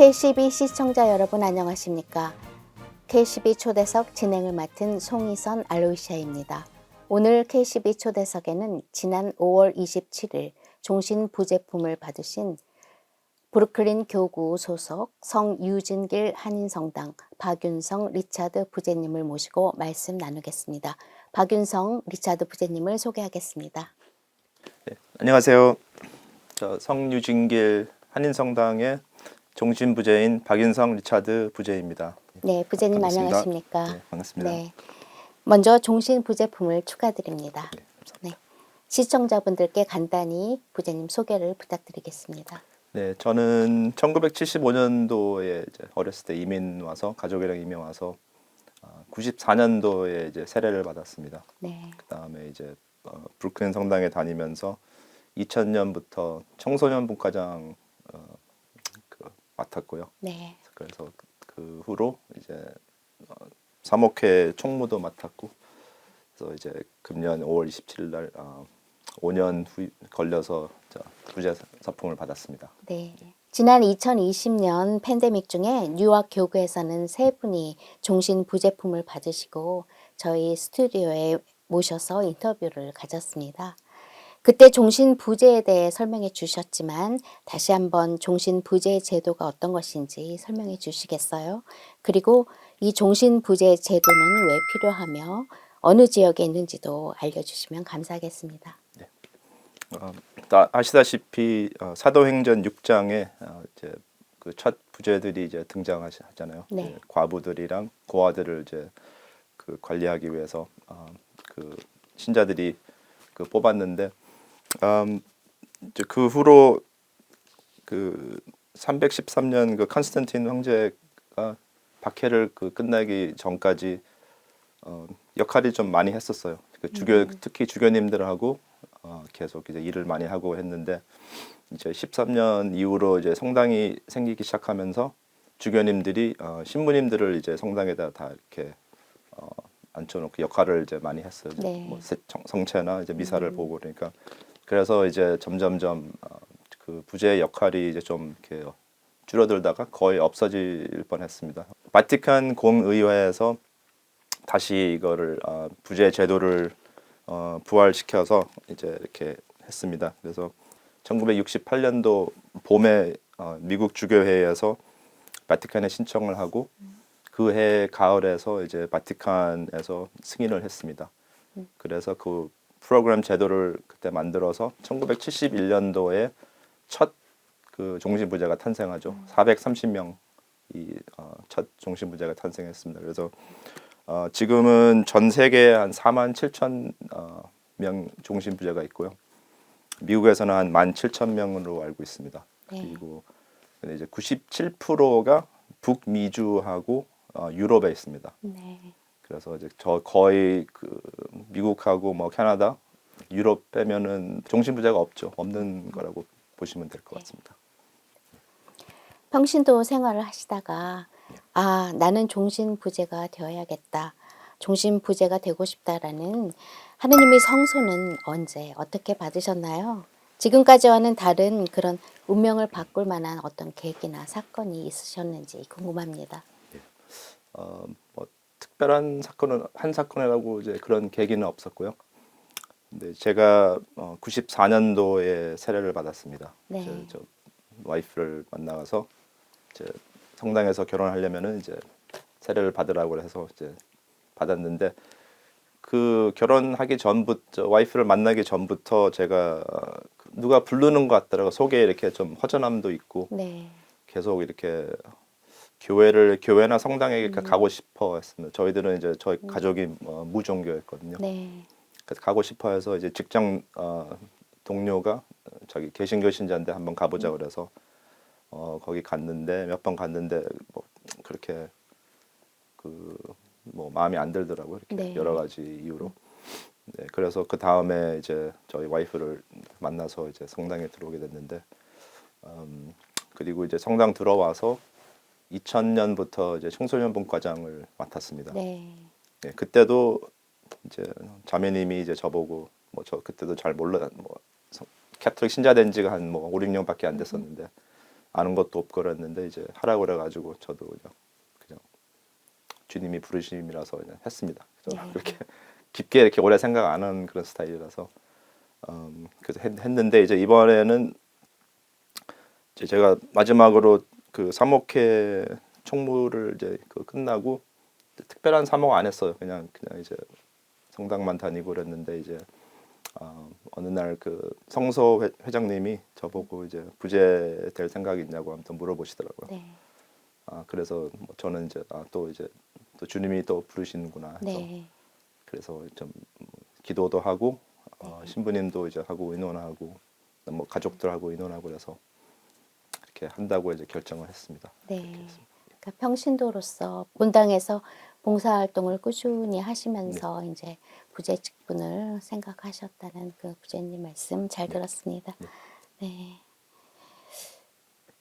K12 시청자 여러분 안녕하십니까? K12 초대석 진행을 맡은 송희선 알로이시아입니다. 오늘 K12 초대석에는 지난 5월 27일 종신 부제품을 받으신 브루클린 교구 소속 성유진길 한인성당 박윤성 리차드 부제님을 모시고 말씀 나누겠습니다. 박윤성 리차드 부제님을 소개하겠습니다. 안녕하세요. 저 성유진길 한인성당의 종신 부제인 박윤성 리차드 부제입니다. 네, 반갑습니다. 안녕하십니까? 네, 반갑습니다. 네. 먼저 종신 부제품을 축하드립니다. 네. 시청자분들께 간단히 부제님 소개를 부탁드리겠습니다. 네, 저는 1975년도에 이제 어렸을 때 이민 와서 가족이랑 이민 와서 94년도에 이제 세례를 받았습니다. 네. 그 다음에 이제 어, 브루클린 성당에 다니면서 2000년부터 청소년 분과장 어, 그, 맡았고요. 네. 그래서 그 후로 이제 어, 사목회 총무도 맡았고 그래서 이제 금년 5월 27일 날 어, 5년 후 걸려서 자, 부재 사품을 받았습니다. 네. 지난 2020년 팬데믹 중에 뉴욕 교구에서는 세 분이 종신 부제품을 받으시고 저희 스튜디오에 모셔서 인터뷰를 가졌습니다. 그때 종신 부제에 대해 설명해 주셨지만 다시 한번 종신 부제 제도가 어떤 것인지 설명해 주시겠어요? 그리고 이 종신 부제 제도는 왜 필요하며 어느 지역에 있는지도 알려주시면 감사하겠습니다. 어, 다 아시다시피 어, 사도행전 6장에 어, 이제 그 첫 부제들이 이제 등장하잖아요. 네. 이제 과부들이랑 고아들을 이제 그 관리하기 위해서 어, 그 신자들이 그 뽑았는데 음, 이제 그 후로 그 313년 그 컨스탄틴 황제가 박해를 그 끝나기 전까지 어, 역할이 좀 많이 했었어요. 그 주교 특히 주교님들하고 어, 계속 이제 일을 많이 하고 했는데 이제 13년 이후로 이제 성당이 생기기 시작하면서 주교님들이 어, 신부님들을 이제 성당에다 다 이렇게 어, 앉혀놓고 역할을 이제 많이 했어요. 네. 뭐 성체나 이제 미사를 보고 그러니까 그래서 이제 점점점 어, 그 부제의 역할이 이제 좀 이렇게 줄어들다가 거의 없어질 뻔했습니다. 바티칸 공의회에서 다시 이거를 어, 부제 제도를 어, 부활시켜서 이제 이렇게 했습니다. 그래서 1968년도 봄에 어, 미국 주교회에서 바티칸에 신청을 하고 그 해 가을에서 이제 바티칸에서 승인을 했습니다. 그래서 그 프로그램 제도를 그때 만들어서 1971년도에 첫 그 종신부제가 탄생하죠. 430명이 어, 첫 종신부제가 탄생했습니다. 그래서 어, 지금은 전 세계에 한 4만 7천 어, 명 종신부제가 있고요. 미국에서는 한 1만 7천 명으로 알고 있습니다. 네. 그리고 근데 이제 97%가 북미주하고 어, 유럽에 있습니다. 네. 그래서 이제 저 거의 그 미국하고 뭐 캐나다, 유럽 빼면은 종신부제가 없죠. 없는 거라고 보시면 될것 네. 같습니다. 평신도 생활을 하시다가 아 나는 종신 부제가 되어야겠다 종신 부제가 되고 싶다라는 하느님의 성소는 언제 어떻게 받으셨나요? 지금까지와는 다른 그런 운명을 바꿀 만한 어떤 계기나 사건이 있으셨는지 궁금합니다. 어, 뭐 특별한 사건은 한 사건이라고 이제 그런 계기는 없었고요. 근데 제가 어, 94년도에 세례를 받았습니다. 네. 저, 저 와이프를 만나서 이제 성당에서 결혼하려면은 이제 세례를 받으라고 해서 이제 받았는데 그 결혼하기 전부터 와이프를 만나기 전부터 제가 어, 누가 부르는 것 같더라고 속에 이렇게 좀 허전함도 있고 네. 계속 이렇게 교회를 교회나 성당에 이렇게 가고 싶어 했습니다. 저희들은 이제 저희 가족이 어, 무종교였거든요. 네. 그래서 가고 싶어 해서 이제 직장 어, 동료가 자기 개신교 신자인데 한번 가보자 그래서 어, 거기 갔는데 몇 번 갔는데 뭐 그렇게 그 뭐 마음이 안 들더라고요. 이렇게 네. 여러 가지 이유로. 네, 그래서 그 다음에 이제 저희 와이프를 만나서 이제 성당에 들어오게 됐는데, 음, 그리고 이제 성당 들어와서 2000년부터 이제 청소년 분과장을 맡았습니다. 네. 네, 그때도 이제 자매님이 이제 저보고 뭐 저 그때도 잘 몰라 뭐 성- 캐톨릭 신자 된 지가 한뭐 5, 6년밖에 안 됐었는데 아는 것도 없고 그랬는데 이제 하라고 그래 가지고 저도 그냥 그냥 주님이 부르심이라서 그냥 했습니다. 그래서 네. 그렇게 깊게 이렇게 오래 생각 안 하는 그런 스타일이라서 음, 그래서 했, 했는데 이제 이번에는 이제 제가 마지막으로 그 사목회 총무를 이제 그 끝나고 특별한 사목 안 했어요. 그냥 그냥 이제 성당만 다니고 그랬는데 이제 어, 어느 날 그 성서 회, 회장님이 저보고 이제 부재 될 생각이 있냐고 아무튼 물어보시더라고요. 네. 아 그래서 뭐 저는 이제 아, 또 이제 또 주님이 또 부르시는구나 해서 네. 그래서 좀 기도도 하고 어, 네. 신부님도 이제 하고 의논하고 뭐 가족들하고 의논하고 그래서 이렇게 한다고 이제 결정을 했습니다. 네. 그러니까 평신도로서 본당에서 봉사활동을 꾸준히 하시면서 네. 이제 부재 직분을 생각하셨다는 그 부재님 말씀 잘 들었습니다. 네. 네.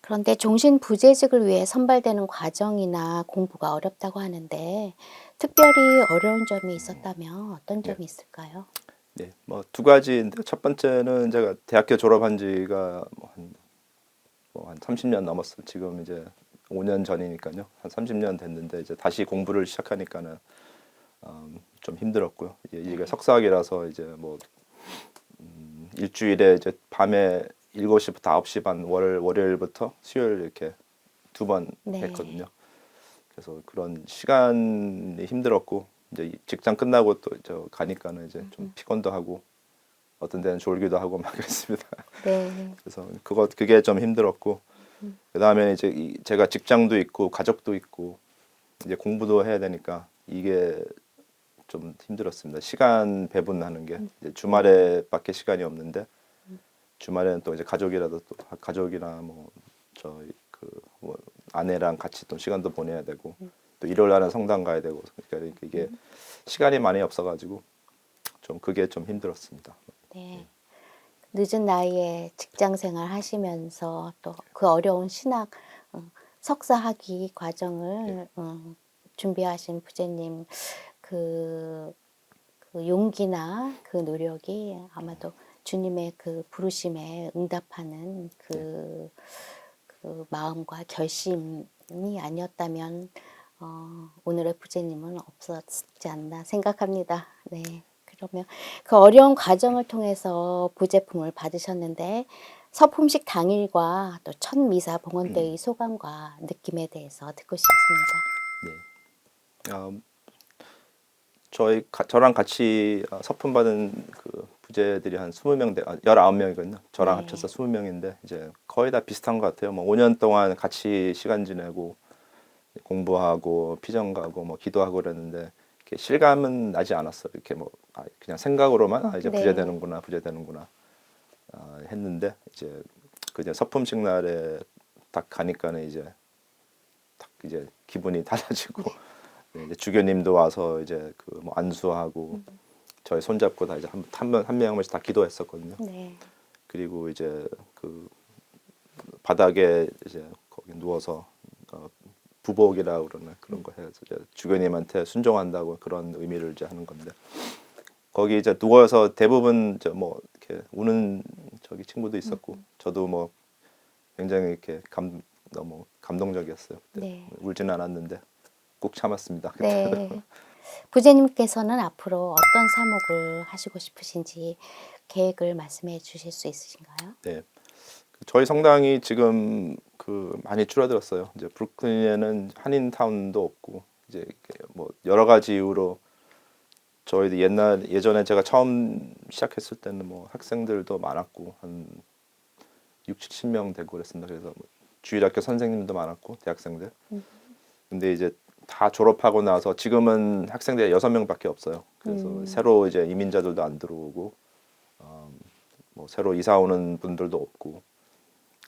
그런데 종신 부재직을 위해 선발되는 과정이나 공부가 어렵다고 하는데 특별히 어려운 점이 있었다면 어떤 점이 있을까요? 네, 뭐 두 가지인데 첫 번째는 제가 대학교 졸업한 지가 뭐한 뭐 한 30년 넘었어요. 지금 이제 5년 전이니까요. 한 30년 됐는데 이제 다시 공부를 시작하니까는 음, 좀 힘들었고요. 이게, 석사학이라서 이제 뭐 음, 일주일에 이제 밤에 7시부터 9시 반 월, 월요일부터 수요일 이렇게 두번 네. 했거든요. 그래서 그런 시간이 힘들었고 이제 이 직장 끝나고 또 저 가니까는 이제 좀 피곤도 하고 어떤 데는 졸기도 하고 막 그랬습니다. 네. 그래서 그거 그게 좀 힘들었고 그다음에 이제 이 제가 직장도 있고 가족도 있고 이제 공부도 해야 되니까 이게 좀 힘들었습니다. 시간 배분하는 게 이제 주말에밖에 시간이 없는데 주말에는 또 이제 가족이라도 또 가족이나 뭐 저희 그뭐 아내랑 같이 또 시간도 보내야 되고 또 일요일 날은 성당 가야 되고 그러니까 이게 시간이 많이 없어가지고 좀 그게 좀 힘들었습니다. 네. 늦은 나이에 직장 생활 하시면서 또 그 어려운 신학 어, 석사 학위 과정을 어, 준비하신 부재님 그, 그 용기나 그 노력이 아마도 주님의 그 부르심에 응답하는 그, 그 마음과 결심이 아니었다면 어, 오늘의 부재님은 없었지 않나 생각합니다. 네. 그러면 그 어려운 과정을 통해서 부제품을 받으셨는데 서품식 당일과 또 첫 미사 봉헌 때의 소감과 느낌에 대해서 듣고 싶습니다. 네. 어, 저희 가, 저랑 같이 어, 서품 받은 그 부재들이 한 20명 돼, 아, 19명이거든요. 저랑 네. 합쳐서 20명인데 이제 거의 다 비슷한 것 같아요. 뭐 5년 동안 같이 시간 지내고 공부하고 피정 가고 뭐 기도하고 그랬는데 이렇게 실감은 나지 않았어요. 이렇게 뭐 아, 그냥 생각으로만 아, 이제 네. 부재 되는구나, 부재 되는구나 아, 했는데 이제 그 이제 서품식 날에 딱 가니까는 이제 딱 이제 기분이 달라지고 네, 이제 주교님도 와서 이제 그 뭐 안수하고 저희 손잡고 다 이제 한한 명 한 명씩 다 기도했었거든요. 네. 그리고 이제 그 바닥에 이제 거기 누워서 어, 부복이라고 그러나 그런 거 해서 주교님한테 순종한다고 그런 의미를 이제 하는 건데 거기 이제 누워서 대부분 저뭐 이렇게 우는 저기 친구도 있었고 저도 뭐 굉장히 이렇게 감 너무 감동적이었어요. 그때 네. 울지는 않았는데 꼭 참았습니다. 네. 부제님께서는 앞으로 어떤 사목을 하시고 싶으신지 계획을 말씀해 주실 수 있으신가요? 네. 저희 성당이 지금 그 많이 줄어들었어요. 이제 브루클린에는 한인타운도 없고 이제 뭐 여러 가지 이유로 저희도 옛날 예전에 제가 처음 시작했을 때는 뭐 학생들도 많았고 한 6, 70명 되고 그랬습니다. 그래서 뭐 주일학교 선생님도 많았고 대학생들. 근데 이제 다 졸업하고 나서 지금은 학생들이 여섯 명밖에 없어요. 그래서 음. 새로 이제 이민자들도 안 들어오고 어, 뭐 새로 이사 오는 분들도 없고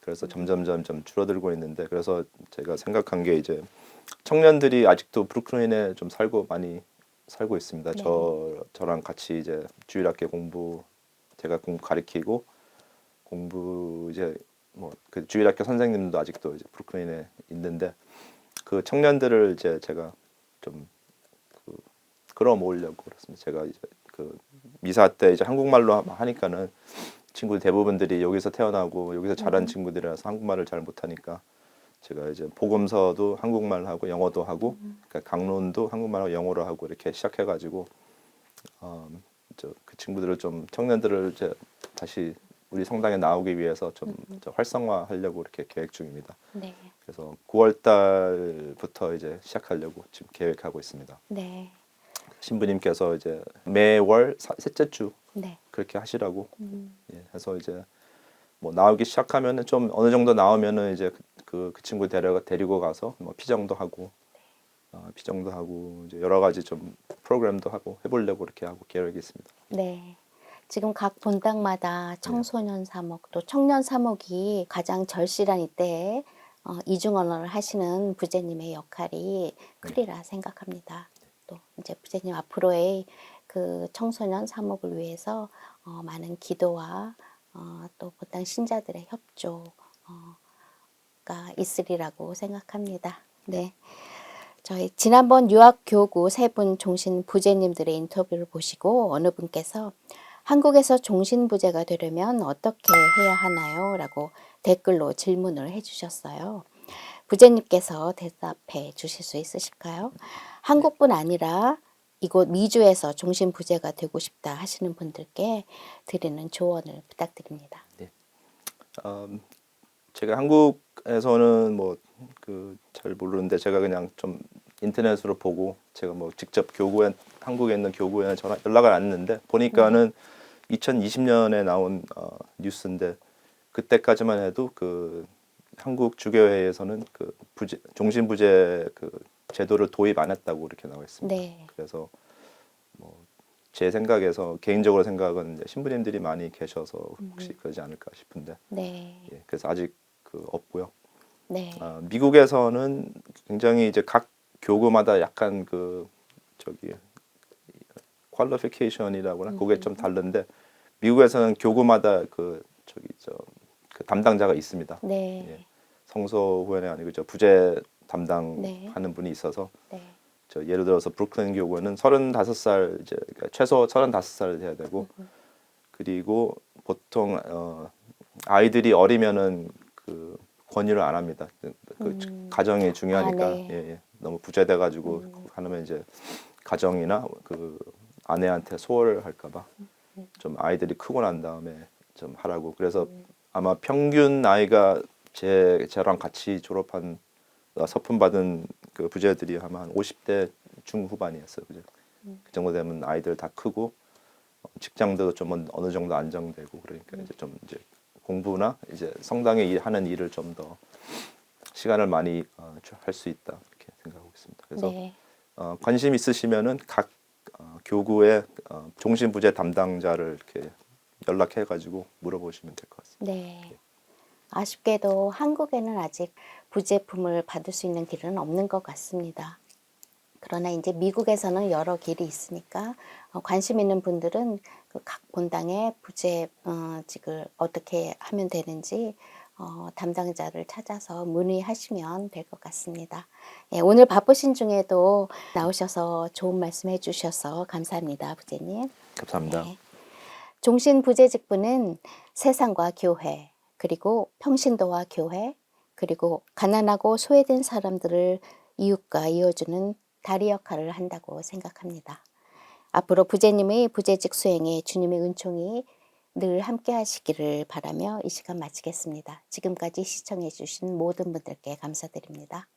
그래서 점점 점점 줄어들고 있는데 그래서 제가 생각한 게 이제 청년들이 아직도 브루클린에 좀 살고 많이 살고 있습니다. 네. 저 저랑 같이 이제 주일 학교 공부 제가 공부 가르치고 공부 이제 뭐 그 주일 학교 선생님도 아직도 이제 브루클린에 있는데 그 청년들을 이제 제가 좀 그, 끌어모으려고 그렇습니다. 제가 이제 그 미사 때 이제 한국말로 하- 하니까는 친구 대부분들이 여기서 태어나고 여기서 자란 음. 친구들이라서 한국말을 잘 못하니까 제가 이제 복음서도 한국말 하고 영어도 하고 음. 그러니까 강론도 한국말하고 영어로 하고 이렇게 시작해가지고 어, 저그 친구들을 좀 청년들을 이제 다시 우리 성당에 나오기 위해서 좀 음. 저 활성화하려고 이렇게 계획 중입니다. 네. 그래서 9월 달부터 이제 시작하려고 지금 계획하고 있습니다. 네. 신부님께서 이제 매월 사- 셋째 주 네. 그렇게 하시라고 음. 예, 해서 이제 뭐 나오기 시작하면은 좀 어느 정도 나오면은 이제 그, 그 친구 데려 데리고 가서 뭐 피정도 하고 어, 피정도 하고 이제 여러 가지 좀 프로그램도 하고 해보려고 이렇게 하고 계획이 있습니다. 네. 지금 각 본당마다 청소년 사목 또 청년 사목이 가장 절실한 이때에 어, 이중 언어를 하시는 부제님의 역할이 크리라 생각합니다. 또 이제 부제님 앞으로의 그 청소년 사목을 위해서 어, 많은 기도와 어, 또 본당 신자들의 협조가 있으리라고 생각합니다. 네. 저희 지난번 유학 교구 세 분 종신 부제님들의 인터뷰를 보시고 어느 분께서 한국에서 종신 부제가 되려면 어떻게 해야 하나요? 라고 댓글로 질문을 해주셨어요. 부제님께서 대답해 주실 수 있으실까요? 한국뿐 아니라 이곳 미주에서 종신 부제가 되고 싶다 하시는 분들께 드리는 조언을 부탁드립니다. 음, 제가 한국에서는 뭐 그 잘 모르는데 제가 그냥 좀 인터넷으로 보고 제가 뭐 직접 교구에 한국에 있는 교구에 전화 연락을 안 했는데 보니까는 2020년에 나온 어, 뉴스인데 그때까지만 해도 그 한국 주교회에서는 그 부재, 종신 부재 그 제도를 도입 안 했다고 이렇게 나와 있습니다. 네. 그래서 뭐 제 생각에서 개인적으로 생각은 신부님들이 많이 계셔서 혹시 그러지 않을까 싶은데 네. 예, 그래서 아직 그 없고요. 네. 아, 미국에서는 굉장히 이제 각 교구마다 약간 그 저기 퀄리피케이션이라고나 그게 좀 다른데 미국에서는 교구마다 그 저기 저 그 담당자가 있습니다. 네. 예. 후원이 아니고 저 부재 담당하는 네. 분이 있어서 네. 저 예를 들어서 브루클린 교구는 35살 이제 그러니까 최소 35살 돼야 되고 그리고 보통 어 아이들이 어리면은 그 권유를 안 합니다. 그, 그 음. 가정이 중요하니까 아, 네. 예, 예. 너무 부재돼 가지고 음. 하면 이제 가정이나 그 아내한테 소홀을 할까 봐 음. 좀 아이들이 크고 난 다음에 좀 하라고. 그래서 음. 아마 평균 나이가 제 저랑 같이 졸업한 어, 서품 받은 그 부자들이 아마 한 50대 중후반이었어요. 그죠? 음. 그 정도 되면 아이들 다 크고 어, 직장도 좀 어느- 정도 안정되고 그러니까 음. 이제 좀 이제 공부나 이제 성당에 일- 하는 일을 좀 더 시간을 많이 어, 할수 있다 이렇게 생각하고 있습니다. 그래서 네. 어, 관심 있으시면은 각 어, 교구의 어, 종신 부재 담당자를 이렇게 연락해 가지고 물어보시면 될 것 같습니다. 네. 아쉽게도 한국에는 아직 부제품을 받을 수 있는 길은 없는 것 같습니다. 그러나 이제 미국에서는 여러 길이 있으니까 어, 관심 있는 분들은 그각 본당의 부재직을 어떻게 하면 되는지 어, 담당자를 찾아서 문의하시면 될 것 같습니다. 예, 오늘 바쁘신 중에도 나오셔서 좋은 말씀 해주셔서 감사합니다, 부제님. 감사합니다. 네. 종신 부재직부는 세상과 교회, 그리고 평신도와 교회, 그리고 가난하고 소외된 사람들을 이웃과 이어주는 다리 역할을 한다고 생각합니다. 앞으로 부재님의 부재직 수행에 주님의 은총이 늘 함께 하시기를 바라며 이 시간 마치겠습니다. 지금까지 시청해 주신 모든 분들께 감사드립니다.